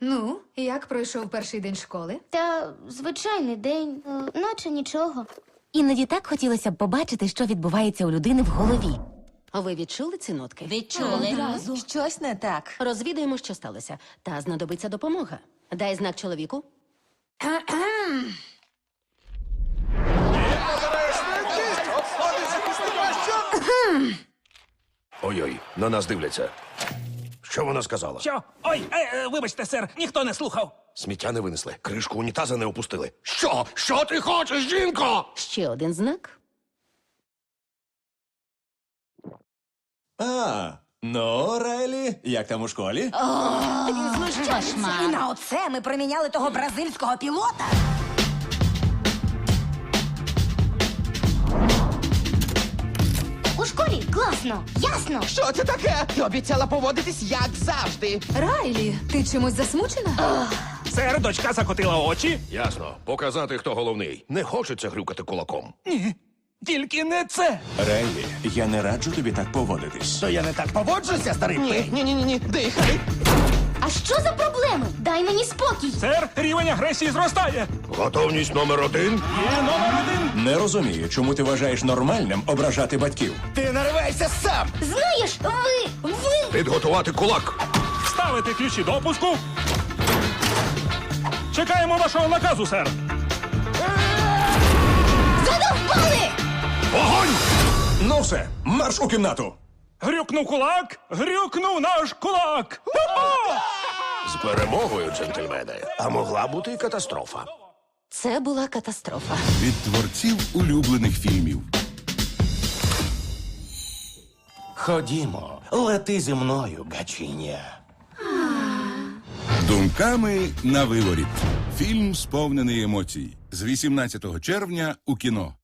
Ну, як пройшов перший день школи? Та звичайний день, е, наче нічого. Іноді так хотілося б побачити, що відбувається у людини в голові. Ви відчули ці нотки? Відчули. Щось не так. Розвідаємо, що сталося. Та знадобиться допомога. Дай знак чоловіку. Ой-ой, на нас дивляться. Що вона сказала? Що? Ой, е, е, вибачте, сер, ніхто не слухав. Сміття не винесли, кришку унітаза не опустили. Що? Що ти хочеш, жінко? Ще один знак. А, ну, Райлі, як там у школі? І на оце ми проміняли того бразильського пілота. Класно, ясно. Що це таке? Ти обіцяла поводитись як завжди. Райлі, ти чимось засмучена? Сер, дочка закотила очі. Ясно, показати, хто головний. Не хочеться грюкати кулаком. Тільки не це. Райлі, я не раджу тобі так поводитись. То я не так поводжуся, старий Ні, ні, ні, ні, дихай. А що за проблеми? Дай мені спокій. Сер, рівень агресії зростає. Готовність номер один. Є номер один. Не розумію, чому ти вважаєш нормальним ображати батьків. Ти наривайся сам. Знаєш, ви, ви. Підготувати кулак. Ставити ключі допуску. Чекаємо вашого наказу, сер. Задовбали! Вогонь! Ну все, марш у кімнату. Грюкнув кулак, грюкнув наш кулак. З перемогою, джентльмени. А могла бути і катастрофа. Це була катастрофа. від творців улюблених фільмів. Ходімо, лети зі мною, гачиня. Думками на виворіт. Фільм сповнений емоцій з 18 червня у кіно.